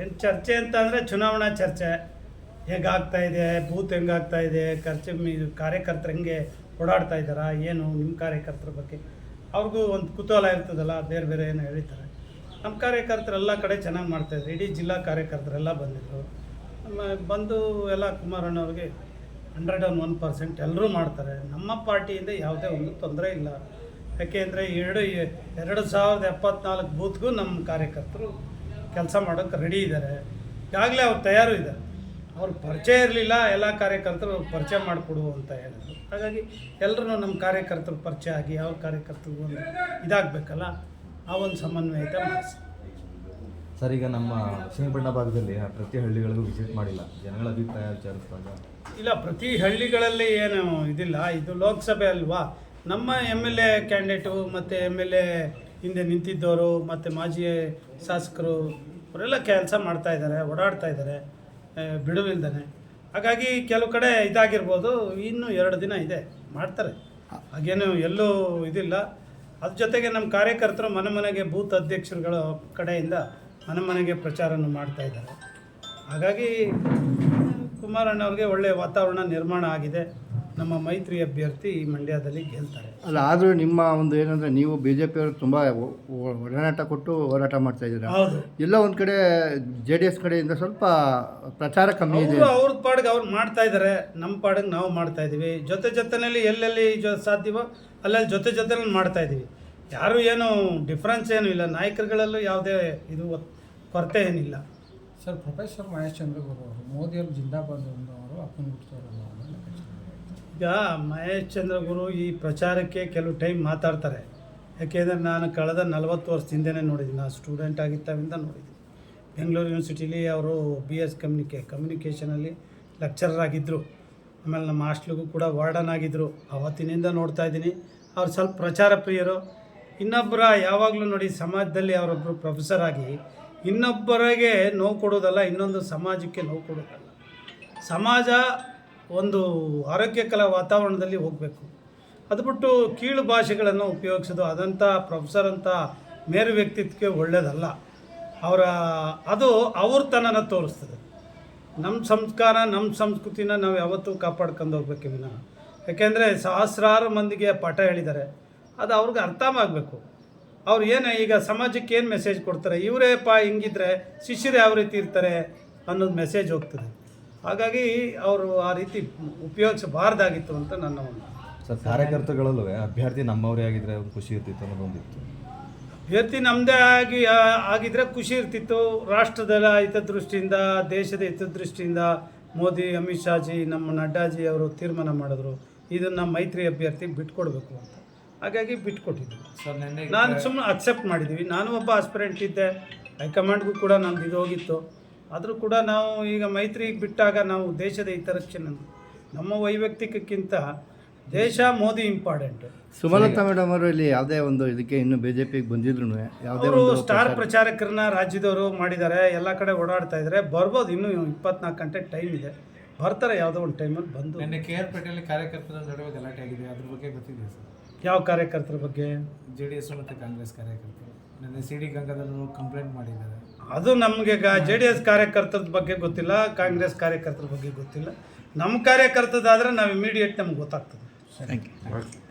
ಏನು ಚರ್ಚೆ ಅಂತ ಅಂದರೆ ಚುನಾವಣಾ ಚರ್ಚೆ. ಹೇಗಾಗ್ತಾ ಇದೆ? ಬೂತ್ ಹೆಂಗಾಗ್ತಾ ಇದೆ? ಖರ್ಚು ಇದು ಕಾರ್ಯಕರ್ತರು ಹೆಂಗೆ ಓಡಾಡ್ತಾ ಇದ್ದಾರಾ? ಏನು ನಿಮ್ಮ ಕಾರ್ಯಕರ್ತರ ಬಗ್ಗೆ? ಅವ್ರಿಗೂ ಒಂದು ಕುತೂಹಲ ಇರ್ತದಲ್ಲ, ಬೇರೆ ಬೇರೆ ಏನೋ ಹೇಳ್ತಾರೆ ನಮ್ಮ ಕಾರ್ಯಕರ್ತರು ಎಲ್ಲ ಕಡೆ ಚೆನ್ನಾಗಿ ಮಾಡ್ತಾಯಿದ್ರು ಇಡೀ ಜಿಲ್ಲಾ ಕಾರ್ಯಕರ್ತರೆಲ್ಲ ಬಂದಿದ್ದರು ನಮ್ಮ ಬಂದು ಎಲ್ಲ ಕುಮಾರಣ್ಣವ್ರಿಗೆ ಹಂಡ್ರೆಡ್ ಆ್ಯಂಡ್ ಒನ್ ಪರ್ಸೆಂಟ್ ಎಲ್ಲರೂ ಮಾಡ್ತಾರೆ. ನಮ್ಮ ಪಾರ್ಟಿಯಿಂದ ಯಾವುದೇ ಒಂದು ತೊಂದರೆ ಇಲ್ಲ. ಯಾಕೆಂದರೆ ಎರಡು ಎರಡು ಸಾವಿರದ ಎಪ್ಪತ್ನಾಲ್ಕು ಬೂತ್ಗೂ ನಮ್ಮ ಕಾರ್ಯಕರ್ತರು ಕೆಲಸ ಮಾಡೋಕ್ಕೆ ರೆಡಿ ಇದ್ದಾರೆ ಈಗಾಗಲೇ ಅವ್ರು ತಯಾರು ಇದ್ದಾರೆ ಅವ್ರ ಪರಿಚಯ ಇರಲಿಲ್ಲ ಎಲ್ಲ ಕಾರ್ಯಕರ್ತರು ಪರಿಚಯ ಮಾಡಿಕೊಡು ಅಂತ ಹೇಳಿದ್ರು. ಹಾಗಾಗಿ ಎಲ್ಲರೂ ನಮ್ಮ ಕಾರ್ಯಕರ್ತರು ಪರಿಚಯ ಆಗಿ ಅವ್ರ ಕಾರ್ಯಕರ್ತರಿಗೂ ಒಂದು ಇದಾಗಬೇಕಲ್ಲ ಆ ಒಂದು ಸಮನ್ವಯತೆ ಮಾಡಿಸಿ. ಸರ್ ಈಗ ನಮ್ಮ ಶ್ರೀಬಣ್ಣ ಭಾಗದಲ್ಲಿ ಪ್ರತಿ ಹಳ್ಳಿಗಳಿಗೂ ವಿಸಿಟ್ ಮಾಡಿಲ್ಲ. ಜನಗಳ ಅಭಿಪ್ರಾಯ ವಿಚಾರಿಸಿದಾಗ ಇಲ್ಲ ಪ್ರತಿ ಹಳ್ಳಿಗಳಲ್ಲಿ ಏನು ಇದಿಲ್ಲ. ಇದು ಲೋಕಸಭೆ ಅಲ್ವಾ? ನಮ್ಮ ಎಂ ಎಲ್ ಎ ಕ್ಯಾಂಡಿಡೇಟು ಮತ್ತು ಎಂ ಎಲ್ ಎ ಹಿಂದೆ ನಿಂತಿದ್ದವರು, ಮತ್ತು ಮಾಜಿ ಶಾಸಕರು, ಅವರೆಲ್ಲ ಕೆಲಸ ಮಾಡ್ತಾ ಇದ್ದಾರೆ, ಓಡಾಡ್ತಾ ಇದ್ದಾರೆ ಬಿಡುವಿಲ್ದಾನೆ. ಹಾಗಾಗಿ ಕೆಲವು ಕಡೆ ಇದಾಗಿರ್ಬೋದು, ಇನ್ನೂ ಎರಡು ದಿನ ಇದೆ, ಮಾಡ್ತಾರೆ. ಹಾಗೇನು ಎಲ್ಲೂ ಇದಿಲ್ಲ. ಅದ್ರ ಜೊತೆಗೆ ನಮ್ಮ ಕಾರ್ಯಕರ್ತರು ಮನೆ ಮನೆಗೆ ಬೂತ್ ಅಧ್ಯಕ್ಷರುಗಳ ಕಡೆಯಿಂದ ಮನೆ ಮನೆಗೆ ಪ್ರಚಾರವನ್ನು ಮಾಡ್ತಾ ಇದ್ದಾರೆ. ಹಾಗಾಗಿ ಕುಮಾರಣ್ಣವ್ರಿಗೆ ಒಳ್ಳೆಯ ವಾತಾವರಣ ನಿರ್ಮಾಣ ಆಗಿದೆ. ನಮ್ಮ ಮೈತ್ರಿ ಅಭ್ಯರ್ಥಿ ಈ ಮಂಡ್ಯದಲ್ಲಿ ಗೆಲ್ತಾರೆ. ಅಲ್ಲ ಆದರೂ ನಿಮ್ಮ ಒಂದು ಏನಂದರೆ ನೀವು ಬಿ ಜೆ ಪಿಯವರು ತುಂಬ ಒಡನಾಟ ಕೊಟ್ಟು ಹೋರಾಟ ಮಾಡ್ತಾ ಇದ್ದೀರಾ? ಹೌದು. ಎಲ್ಲ ಒಂದು ಕಡೆ ಜೆ ಡಿ ಎಸ್ ಕಡೆಯಿಂದ ಸ್ವಲ್ಪ ಪ್ರಚಾರ ಕಮ್ಮಿ ಇದೆ. ಅವರು ಅವ್ರ ಪಾಡಿಗೆ ಅವ್ರು ಮಾಡ್ತಾ ಇದ್ದಾರೆ ನಮ್ಮ ಪಾಡಿಗೆ ನಾವು ಮಾಡ್ತಾ ಇದ್ದೀವಿ. ಜೊತೆ ಜೊತೆಯಲ್ಲಿ ಎಲ್ಲೆಲ್ಲಿ ಜೊ ಸಾಧ್ಯವೋ ಅಲ್ಲೆಲ್ಲಿ ಜೊತೆ ಜೊತೆಲಿ ಮಾಡ್ತಾ ಇದ್ದೀವಿ. ಯಾರು ಏನು ಡಿಫ್ರೆನ್ಸ್ ಏನೂ ಇಲ್ಲ. ನಾಯಕರುಗಳಲ್ಲೂ ಯಾವುದೇ ಇದು ಕೊರತೆ ಏನಿಲ್ಲ. ಸರ್ ಪ್ರೊಫೆಸರ್ ಮಹೇಶ್ ಚಂದ್ರಗೌಡ ಅವರು ಮೋದಿಯವರು ಜಿಂದಾಬಾದ್ ಅವರು ಅಪ್ಪನ ಹುಟ್ಟಿದವರು ಮಹೇಶ್ ಚಂದ್ರ ಗುರು ಈ ಪ್ರಚಾರಕ್ಕೆ ಕೆಲವು ಟೈಮ್ ಮಾತಾಡ್ತಾರೆ. ಯಾಕೆಂದರೆ ನಾನು ಕಳೆದ ನಲವತ್ತು ವರ್ಷದಿಂದನೇ ನೋಡಿದ್ದೀನಿ. ನಾನು ಸ್ಟೂಡೆಂಟ್ ಆಗಿದ್ದಾವಿಂದ ನೋಡಿದ್ದೀನಿ. ಬೆಂಗಳೂರು ಯೂನಿವರ್ಸಿಟಿಲಿ ಅವರು ಬಿ ಎಸ್ ಕಮ್ಯುನಿಕೆ ಕಮ್ಯುನಿಕೇಷನಲ್ಲಿ ಲೆಕ್ಚರರ್ ಆಗಿದ್ದರು ಆಮೇಲೆ ನಮ್ಮ ಹಾಸ್ಟ್ಲಿಗೂ ಕೂಡ ವಾರ್ಡನ್ ಆಗಿದ್ದರು ಅವತ್ತಿನಿಂದ ನೋಡ್ತಾ ಇದ್ದೀನಿ. ಅವ್ರು ಸ್ವಲ್ಪ ಪ್ರಚಾರ ಪ್ರಿಯರು. ಇನ್ನೊಬ್ಬರ ಯಾವಾಗಲೂ ನೋಡಿ ಸಮಾಜದಲ್ಲಿ ಅವರೊಬ್ಬರು ಪ್ರೊಫೆಸರ್ ಆಗಿ ಇನ್ನೊಬ್ಬರಿಗೆ ನೋವು ಕೊಡೋದಲ್ಲ, ಇನ್ನೊಂದು ಸಮಾಜಕ್ಕೆ ನೋವು ಕೊಡೋದಲ್ಲ. ಸಮಾಜ ಒಂದು ಆರೋಗ್ಯಕರ ವಾತಾವರಣದಲ್ಲಿ ಹೋಗಬೇಕು. ಅದು ಬಿಟ್ಟು ಕೀಳು ಭಾಷೆಗಳನ್ನು ಉಪಯೋಗಿಸೋದು ಅದಂಥ ಪ್ರೊಫೆಸರ್ ಅಂತ ಮೇರು ವ್ಯಕ್ತಿತ್ವಕ್ಕೆ ಒಳ್ಳೆಯದಲ್ಲ ಅವರ, ಅದು ಅವ್ರತನನ ತೋರಿಸ್ತದೆ. ನಮ್ಮ ಸಂಸ್ಕಾರ ನಮ್ಮ ಸಂಸ್ಕೃತಿನ ನಾವು ಯಾವತ್ತೂ ಕಾಪಾಡ್ಕೊಂಡು ಹೋಗ್ಬೇಕು ವಿನಃ. ಯಾಕೆಂದರೆ ಸಹಸ್ರಾರು ಮಂದಿಗೆ ಪಾಠ ಹೇಳಿದ್ದಾರೆ. ಅದು ಅವ್ರಿಗೆ ಅರ್ಥ ಆಗಬೇಕು. ಅವ್ರು ಏನು ಈಗ ಸಮಾಜಕ್ಕೆ ಏನು ಮೆಸೇಜ್ ಕೊಡ್ತಾರೆ? ಇವರೇ ಪಾ ಹಿಂಗಿದ್ರೆ ಶಿಷ್ಯರು ಯಾವ ರೀತಿ ಇರ್ತಾರೆ ಅನ್ನೋದು ಮೆಸೇಜ್ ಹೋಗ್ತದೆ. ಹಾಗಾಗಿ ಅವರು ಆ ರೀತಿ ಉಪಯೋಗಿಸಬಾರ್ದಾಗಿತ್ತು ಅಂತ ನನ್ನ ಒಂದು ಸರ್ ಕಾರ್ಯಕರ್ತಗಳಲ್ಲೂ ಅಭ್ಯರ್ಥಿ ನಮ್ಮವರೇ ಆಗಿದ್ರೆ ಒಂದು ಖುಷಿ ಇರ್ತಿತ್ತು ಅನ್ನೋದೊಂದಿತ್ತು ಅಭ್ಯರ್ಥಿ ನಮ್ಮದೇ ಆಗಿ ಆಗಿದ್ರೆ ಖುಷಿ ಇರ್ತಿತ್ತು. ರಾಷ್ಟ್ರದ ಹಿತದೃಷ್ಟಿಯಿಂದ ದೇಶದ ಹಿತದೃಷ್ಟಿಯಿಂದ ಮೋದಿ ಅಮಿತ್ ಶಾಜಿ ನಮ್ಮ ನಡ್ಡಾಜಿ ಅವರು ತೀರ್ಮಾನ ಮಾಡಿದ್ರು. ಇದನ್ನು ಮೈತ್ರಿ ಅಭ್ಯರ್ಥಿ ಬಿಟ್ಕೊಡ್ಬೇಕು ಅಂತ. ಹಾಗಾಗಿ ಬಿಟ್ಕೊಟ್ಟಿದ್ದೆ. ಸರ್ ನೆನ್ನೆ ನಾನು ಸುಮ್ಮನೆ ಅಕ್ಸೆಪ್ಟ್ ಮಾಡಿದ್ದೀವಿ ನಾನು ಒಬ್ಬ ಆಸ್ಪಿರೆಂಟ್ ಇದ್ದೆ. ಹೈಕಮಾಂಡ್ಗೂ ಕೂಡ ನಂದು ಇದು ಹೋಗಿತ್ತು. ಆದರೂ ಕೂಡ ನಾವು ಈಗ ಮೈತ್ರಿ ಬಿಟ್ಟಾಗ ನಾವು ದೇಶದ ಹಿತರಕ್ಷಣೆ ನಮ್ಮ ವೈಯಕ್ತಿಕಕ್ಕಿಂತ ದೇಶ ಮೋದಿ ಇಂಪಾರ್ಟೆಂಟ್ ಸುಮಲತಾ ಮೇಡಮ್ ಅವರು ಇಲ್ಲಿ ಯಾವುದೇ ಒಂದು ಇದಕ್ಕೆ ಇನ್ನೂ ಬಿ ಜೆ ಪಿಗೆ ಬಂದಿದ್ರು ಯಾವುದೇ ಅವರು ಒಂದು ಸ್ಟಾರ್ ಪ್ರಚಾರಕರನ್ನ ರಾಜ್ಯದವರು ಮಾಡಿದ್ದಾರೆ ಎಲ್ಲ ಕಡೆ ಓಡಾಡ್ತಾ ಇದ್ದಾರೆ. ಬರ್ಬೋದು ಇನ್ನೂ ಇಪ್ಪತ್ನಾಲ್ಕು ಗಂಟೆ ಟೈಮ್ ಇದೆ. ಬರ್ತಾರೆ ಯಾವುದೋ ಒಂದು ಟೈಮಲ್ಲಿ ಬಂದು. ನಿನ್ನೆ ಕೆ ಆರ್ ಪೇಟೆಯಲ್ಲಿ ಕಾರ್ಯಕರ್ತರ ನಡುವೆ ಗಲಾಟೆ ಆಗಿದೆ. ಅದ್ರ ಬಗ್ಗೆ ಗೊತ್ತಿದೆ ಸರ್? ಯಾವ ಕಾರ್ಯಕರ್ತರ ಬಗ್ಗೆ? ಜೆ ಡಿ ಎಸ್ ಮತ್ತು ಕಾಂಗ್ರೆಸ್ ಕಾರ್ಯಕರ್ತರು. ನಿನ್ನೆ ಸಿ ಡಿ ಗಂಗಾಧರರು ಕಂಪ್ಲೇಂಟ್ ಮಾಡಿದ್ದಾರೆ. ಅದು ನಮಗೆ ಜೆ ಡಿ ಎಸ್ ಕಾರ್ಯಕರ್ತರ ಬಗ್ಗೆ ಗೊತ್ತಿಲ್ಲ ಕಾಂಗ್ರೆಸ್ ಕಾರ್ಯಕರ್ತರ ಬಗ್ಗೆ ಗೊತ್ತಿಲ್ಲ. ನಮ್ಮ ಕಾರ್ಯಕರ್ತದಾದರೆ ನಾವು ಇಮಿಡಿಯೇಟ್ ನಮ್ಗೆ ಗೊತ್ತಾಗ್ತದೆ. Thank you